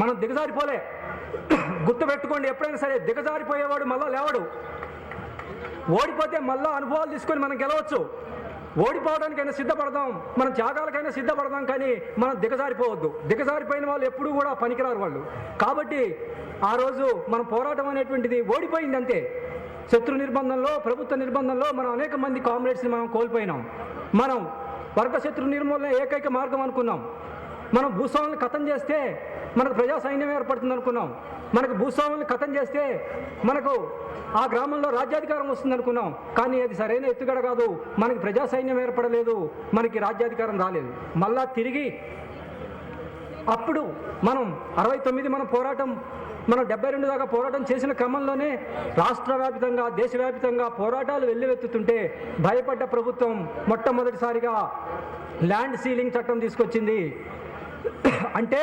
మనం దిగజారిపోలే. గుర్తుపెట్టుకోండి ఎప్పుడైనా సరే దిగజారిపోయేవాడు మళ్ళా లేవడు. ఓడిపోతే మళ్ళా అనుభవాలు తీసుకొని మనం గెలవచ్చు. ఓడిపోవడానికైనా సిద్ధపడదాం మనం త్యాగాలకైనా సిద్ధపడదాం కానీ మనం దిగజారిపోవద్దు. దిగజారిపోయిన వాళ్ళు ఎప్పుడూ కూడా పనికిరారు వాళ్ళు. కాబట్టి ఆ రోజు మన పోరాటం అనేటువంటిది ఓడిపోయింది అంతే. శత్రు నిర్బంధంలో ప్రభుత్వ నిర్బంధంలో మనం అనేక మంది కామ్రేడ్స్ని మనం కోల్పోయినాం. మనం వర్గశత్రు నిర్మూలన ఏకైక మార్గం అనుకున్నాం. మనం భూస్వాములను కథం చేస్తే మనకు ప్రజా సైన్యం ఏర్పడుతుంది అనుకున్నాం. మనకు భూస్వాములను కథం చేస్తే మనకు ఆ గ్రామంలో రాజ్యాధికారం వస్తుంది అనుకున్నాం. కానీ అది సరైన ఎత్తుగడ కాదు. మనకి ప్రజా సైన్యం ఏర్పడలేదు. మనకి రాజ్యాధికారం రాలేదు. మళ్ళా తిరిగి అప్పుడు మనం అరవై తొమ్మిది మన పోరాటం మనం డెబ్బై రెండు దాకా పోరాటం చేసిన క్రమంలోనే రాష్ట్ర వ్యాపితంగా దేశవ్యాపితంగా పోరాటాలు వెల్లువెత్తుతుంటే భయపడ్డ ప్రభుత్వం మొట్టమొదటిసారిగా ల్యాండ్ సీలింగ్ చట్టం తీసుకొచ్చింది. అంటే